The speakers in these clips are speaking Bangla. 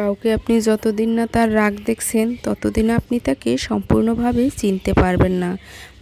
কাউকে আপনি যতদিন না তার রাগ দেখছেন, ততদিন আপনি তাকে সম্পূর্ণভাবে চিনতে পারবেন না।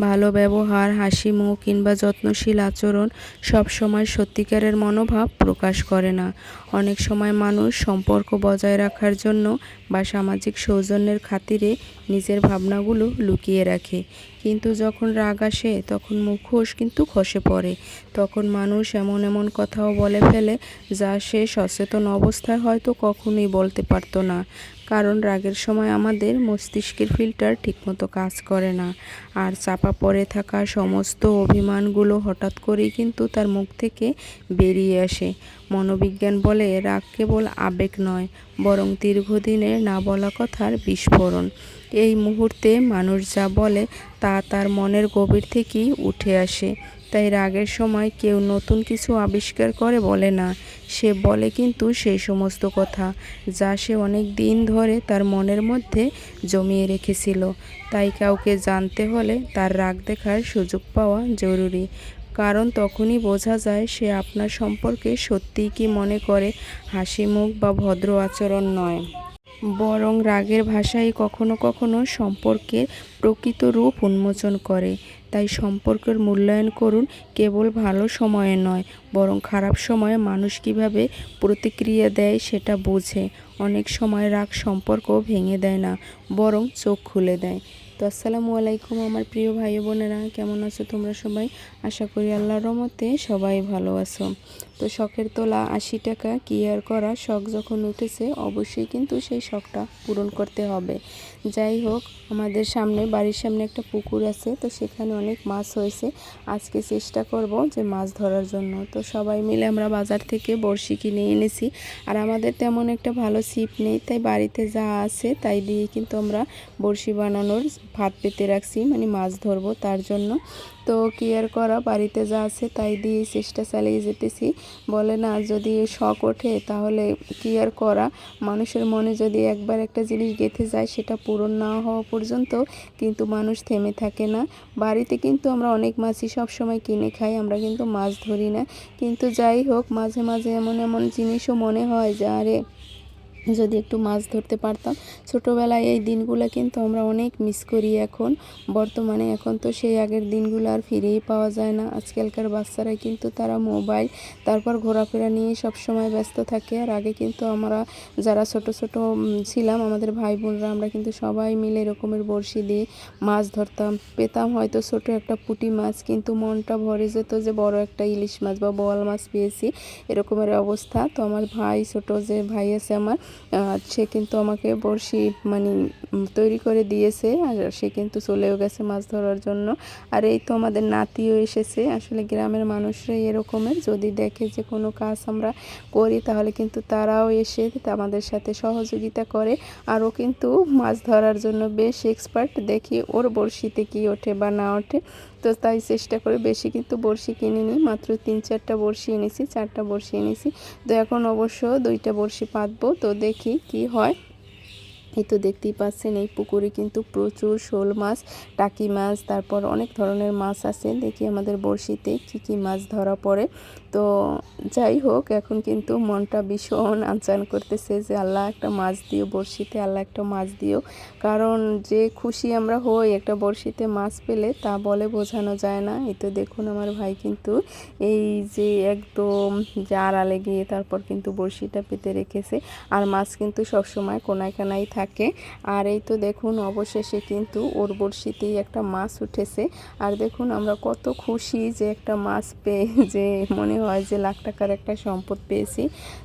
ভালো ব্যবহার, হাসি মুখ কিংবা যত্নশীল আচরণ সব সময় সত্যিকারের মনোভাব প্রকাশ করে না। অনেক সময় মানুষ সম্পর্ক বজায় রাখার জন্য বা সামাজিক সৌজন্যের খাতিরে নিজের ভাবনাগুলো লুকিয়ে রাখে। কিন্তু যখন রাগ আসে, তখন মুখোশ কিন্তু খসে পড়ে। তখন মানুষ এমন এমন কথাও বলে ফেলে, যা সে সচেতন অবস্থায় হয়তো কখনোই বলতে পারতো না। কারণ রাগের সময় আমাদের মস্তিষ্কের ফিল্টার ঠিকমতো কাজ করে না। আর চাপা পড়ে থাকা সমস্ত অভিমানগুলো হঠাৎ করেই কিন্তু তার মুখ থেকে বেরিয়ে আসে। মনোবিজ্ঞান বলে রাগ কেবল আবেগ নয়, বরং দীর্ঘদিনের না বলা কথার বিস্ফোরণ। এই মুহূর্তে মানুষ যা বলে তা তার মনের গভীর থেকেই উঠে আসে। তাই রাগের সময় কেউ নতুন কিছু আবিষ্কার করে বলে না। সে বলে কিন্তু সেই সমস্ত কথা, যা সে অনেক দিন ধরে তার মনের মধ্যে জমিয়ে রেখেছিল। তাই কাউকে জানতে হলে তার রাগ দেখার সুযোগ পাওয়া জরুরি। কারণ তখনই বোঝা যায় সে আপনার সম্পর্কে সত্যিই কি মনে করে হাসি মুখ বা ভদ্র আচরণ নয়। বরং রাগের ভাষাই কখনো কখনো সম্পর্কের প্রকৃত রূপ উন্মোচন করে। তাই সম্পর্কের মূল্যায়ন করুন কেবল ভালো সময়ে নয়, বরং খারাপ সময়ে মানুষ কীভাবে প্রতিক্রিয়া দেয় সেটা বোঝে। অনেক সময় রাগ সম্পর্ক ভেঙে দেয় না, বরং চোখ খুলে দেয়। তো আসসালামু আলাইকুম আমার প্রিয় ভাই বোনেরা, কেমন আছো তোমরা সবাই? আশা করি আল্লাহর রহমতে সবাই ভালো আছো। তো শখের তোলা আশি টাকা কি আর করা? শখ যখন উঠেছে, অবশ্যই কিন্তু সেই শখটা পূরণ করতে হবে। যাই হোক, আমাদের সামনে, বাড়ির সামনে একটা পুকুর আছে, তো সেখানে অনেক মাছ হয়েছে। আজকে চেষ্টা করব যে মাছ ধরার জন্য। তো সবাই মিলে আমরা বাজার থেকে বড়শি কিনে এনেছি। আর আমাদের তেমন একটা ভালো ছিপ নেই, তাই বাড়িতে যা আছে তাই দিয়ে কিন্তু আমরা বড়শি বানানোর ভাত পেতে রাখছি মানে মাছ ধরবো তার জন্য। তো কেয়ার করা, বাড়িতে যা আছে তাই দিয়ে চেষ্টা চালিয়ে যেতেছি। বলে না, যদি শখ ওঠে তাহলে কেয়ার করা। মানুষের মনে যদি একবার একটা জিনিস গেঁথে যায়, সেটা পূরণ না হওয়া পর্যন্ত কিন্তু মানুষ থেমে থাকে না। বাড়িতে কিন্তু আমরা অনেক মাছই সবসময় কিনে খাই, আমরা কিন্তু মাছ ধরি না। কিন্তু যাই হোক, মাঝে মাঝে এমন এমন জিনিসও মনে হয় যে, আরে যদি একটু মাছ ধরতে পারতাম। ছোটোবেলায় এই দিনগুলো কিন্তু আমরা অনেক মিস করি এখন। বর্তমানে এখন তো সেই আগের দিনগুলো আর ফিরেই পাওয়া যায় না। আজকালকার বাচ্চারা কিন্তু তারা মোবাইল তারপর ঘোরাফেরা নিয়ে সব সময় ব্যস্ত থাকে। আর আগে কিন্তু আমরা যারা ছোট ছোট ছিলাম, আমাদের ভাই বোনরা আমরা কিন্তু সবাই মিলে এরকমের বড়শি দিয়ে মাছ ধরতাম। পেতাম হয়তো ছোট একটা পুঁটি মাছ, কিন্তু মনটা ভরে যেত যে বড় একটা ইলিশ মাছ বা বোয়াল মাছ পেয়েছি। এরকমের অবস্থা। তো আমার ভাই ছোট যে ভাই আছে আমার সে কিন্তু আমাকে বড়শি মানে তৈরি করে দিয়েছে আর সে কিন্তু চলেও গেছে মাছ ধরার জন্য। আর এই তো আমাদের নাতিও এসেছে। আসলে গ্রামের মানুষরাই এরকমের। যদি দেখে যে কোনো কাজ আমরা করি, তাহলে কিন্তু তারাও এসে আমাদের সাথে সহযোগিতা করে। আর ও কিন্তু মাছ ধরার জন্য বেশ এক্সপার্ট দেখি। ওর বড়শিতে কি ওঠে বা না ওঠে। তো তাই চেষ্টা করে বেশি কিন্তু বড়শি নিই মাত্র তিন, চারটা বড়শি এনেছি, চারটা বড়শি এনেছি। তো এখন অবশ্য দুইটা বড়শি পাতবো। তো দেখি কি হয়। এই তো দেখতেই পাচ্ছেন, এই পুকুরে কিন্তু প্রচুর শোল মাছ, টাকি মাছ, তারপর অনেক ধরনের মাছ আছে। দেখি আমাদের বড়শিতে কি কি মাছ ধরা পড়ে। তো যাই হোক, এখন কিন্তু মনটা ভীষণ আনচান করতেছে যে আল্লাহ একটা মাছ দিও বড়শিতে, আল্লাহ একটা মাছ দিও। কারণ যে খুশি আমরা হই একটা বড়শিতে মাছ পেলে, তা বলে বোঝানো যায় না। এই তো দেখুন আমার ভাই কিন্তু এই যে একদম আড়ালে গিয়ে তারপর কিন্তু বড়শিটা পেতে রেখেছে। আর মাছ কিন্তু সবসময় কোনায় কানাই থাকে। আর এই তো দেখুন, অবশেষে কিন্তু ওর বড়শিতেই একটা মাছ উঠেছে। আর দেখুন, আমরা কত খুশি যে একটা মাছ পেয়ে, যে মনে হয় যে লাখ টাকার একটা সম্পদ পেয়েছি।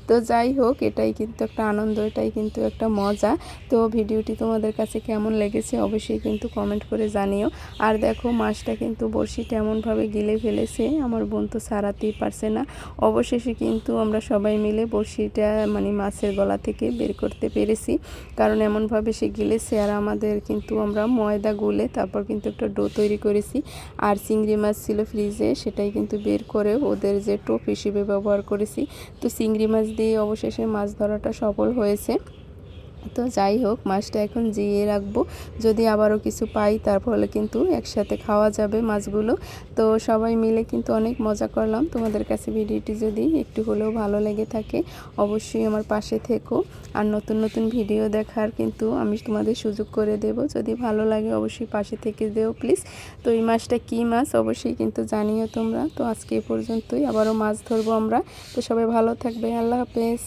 তো যাই হোক, এটাই কিন্তু একটা আনন্দ, এটাই কিন্তু একটা মজা। তো ভিডিওটি তোমাদের কাছে কেমন লেগেছে অবশ্যই কিন্তু কমেন্ট করে জানিও। আর দেখো, মাছটা কিন্তু বড়শিটা এমনভাবে গিলে ফেলেছে, আমার বোন তো সারাতেই পারছে না। অবশেষে কিন্তু আমরা সবাই মিলে বড়শিটা মানে মাছের গলা থেকে বের করতে পেরেছি। কারণ এমনভাবে সে গিলেছে আর আমাদের কিন্তু আমরা ময়দা গুলে তারপর কিন্তু একটা ডো তৈরি করেছি। আর চিংড়ি মাছ ছিল ফ্রিজে, সেটাই কিন্তু বের করে ওদের যে টোপ হিসেবে ব্যবহার করেছি। তো চিংড়ি মাছ দিয়ে অবশেষে মাছ ধরাটা সফল হয়েছে। তো যাই হোক, মাছটা এখন জিয়ে রাখব। যদি আবারও কিছু পাই তার ফলে কিন্তু একসাথে খাওয়া যাবে মাছগুলো। তো সবাই মিলে কিন্তু অনেক মজা করলাম। তোমাদের কাছে ভিডিওটি যদি একটু হলেও ভালো লেগে থাকে, অবশ্যই আমার পাশে থেকো। আর নতুন নতুন ভিডিও দেখার কিন্তু আমি তোমাদের সুযোগ করে দেব। যদি ভালো লাগে, অবশ্যই পাশে থেকে দেও প্লিজ। তো এই মাছটা কী মাছ, অবশ্যই কিন্তু জানিও তোমরা। তো আজকে এ পর্যন্তই। আবারও মাছ ধরবো আমরা। তো সবাই ভালো থাকবে। আল্লাহ হাফেজ।